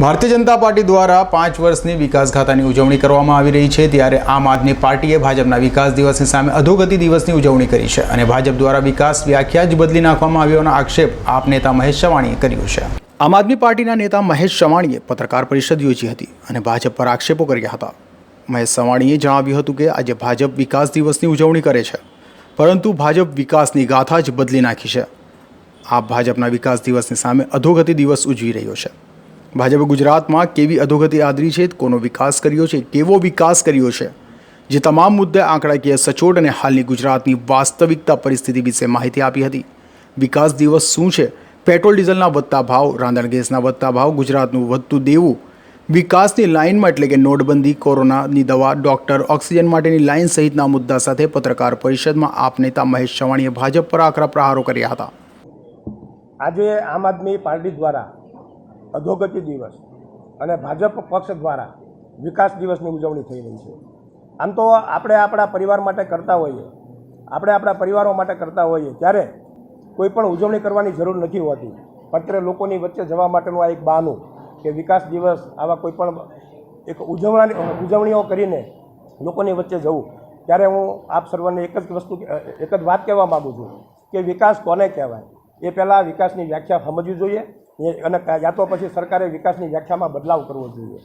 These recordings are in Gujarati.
ભારતીય જનતા પાર્ટી દ્વારા પાંચ વર્ષની વિકાસ ખાતાની ઉજવણી કરવામાં આવી રહી છે. ત્યારે આમ આદમી પાર્ટીએ ભાજપના વિકાસ દિવસની સામે અધોગતિ દિવસની ઉજવણી કરી છે અને ભાજપ દ્વારા વિકાસ વ્યાખ્યા જ બદલી નાખવામાં આવ્યોનો આક્ષેપ આપ નેતા મહેશ ચવાણીએ કર્યો છે. આમ આદમી પાર્ટીના નેતા મહેશ ચવાણીએ પત્રકાર પરિષદ યોજી હતી અને ભાજપ પર આક્ષેપો કર્યા હતા. મહેશ ચવાણીએ જણાવ્યું હતું કે આજે ભાજપ વિકાસ દિવસની ઉજવણી કરે છે, પરંતુ ભાજપ વિકાસની ગાથા જ બદલી નાખી છે. આપ ભાજપના વિકાસ દિવસની સામે અધોગતિ દિવસ ઉજવી રહ્યો છે. ભાજપે ગુજરાતમાં કેવી અધોગતિ આદરી છે, કોનો વિકાસ કર્યો છે, કેવો વિકાસ કર્યો છે, જે તમામ મુદ્દે આંકડાકીય સચોટ અને હાલની ગુજરાતની વાસ્તવિકતા પરિસ્થિતિ વિશે માહિતી આપી હતી. વિકાસ દિવસ શું છે? પેટ્રોલ ડીઝલના વધતા ભાવ, રાંધણ ગેસના વધતા ભાવ, ગુજરાતનું વધતું દેવું. વિકાસની લાઇનમાં એટલે કે નોટબંધી, કોરોનાની દવા, ડોક્ટર, ઓક્સિજન માટેની લાઇન સહિતના મુદ્દા સાથે પત્રકાર પરિષદમાં આપ નેતા મહેશ ચવાણીએ ભાજપ પર આકરા પ્રહારો કર્યા હતા. આજે આમ આદમી પાર્ટી દ્વારા અધોગતિ દિવસ અને ભાજપ પક્ષ દ્વારા વિકાસ દિવસની ઉજવણી થઈ રહી છે. આમ તો આપણે આપણા પરિવાર માટે કરતા હોઈએ, આપણે આપણા પરિવારો માટે કરતા હોઈએ, ત્યારે કોઈ પણ ઉજવણી કરવાની જરૂર નથી હોતી. પત્ર લોકોની વચ્ચે જવા માટેનું આ એક બહાનું કે વિકાસ દિવસ આવા કોઈ પણ એક ઉજવણી, ઉજવણીઓ કરીને લોકોની વચ્ચે જવું. ત્યારે હું આપ સર્વને એક જ વસ્તુ, એક જ વાત કહેવા માગું છું કે વિકાસ કોને કહેવાય? એ પહેલાં વિકાસની વ્યાખ્યા સમજવી જોઈએ. એ અને યા તો પછી સરકારે વિકાસની વ્યાખ્યામાં બદલાવ કરવો જોઈએ.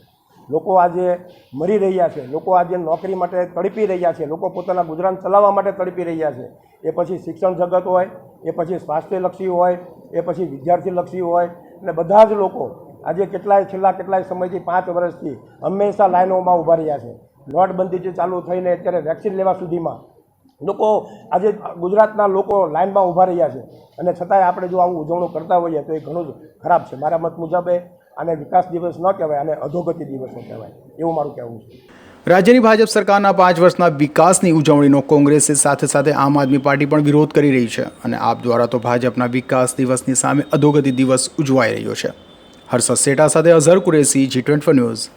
લોકો આજે મરી રહ્યા છે. લોકો આજે નોકરી માટે તડપી રહ્યા છે. લોકો પોતાના ગુજરાન ચલાવવા માટે તડપી રહ્યા છે. એ પછી શિક્ષણ જગત હોય, એ પછી સ્વાસ્થ્યલક્ષી હોય, એ પછી વિદ્યાર્થીલક્ષી હોય, અને બધા જ લોકો આજે કેટલાય છેલ્લા કેટલાય સમયથી પાંચ વર્ષથી હંમેશા લાઈનોમાં ઊભા રહ્યા છે. નોટબંધી જે ચાલુ થઈને અત્યારે વેક્સિન લેવા સુધીમાં લોકો આજે ગુજરાતના લોકો લાઇનમાં ઊભા રહ્યા છે. અને છતાંય આપણે જો આવું ઉજવણું કરતા હોઈએ તો એ ઘણું જ ખરાબ છે. મારા મત મુજબ આને વિકાસ દિવસ ન કહેવાય અને અધોગતિ દિવસ કહેવાય. એવું મારું કહેવું છે. રાજ્યની ભાજપ સરકારના પાંચ વર્ષના વિકાસની ઉજવણીનો કોંગ્રેસે સાથે સાથે આમ આદમી પાર્ટી પણ વિરોધ કરી રહી છે અને આપ દ્વારા તો ભાજપના વિકાસ દિવસની સામે અધોગતિ દિવસ ઉજવાઈ રહ્યો છે. હર્ષદ સેટા સાથે અઝહર કુરેશી જી ટ્વેન્ટી ન્યૂઝ.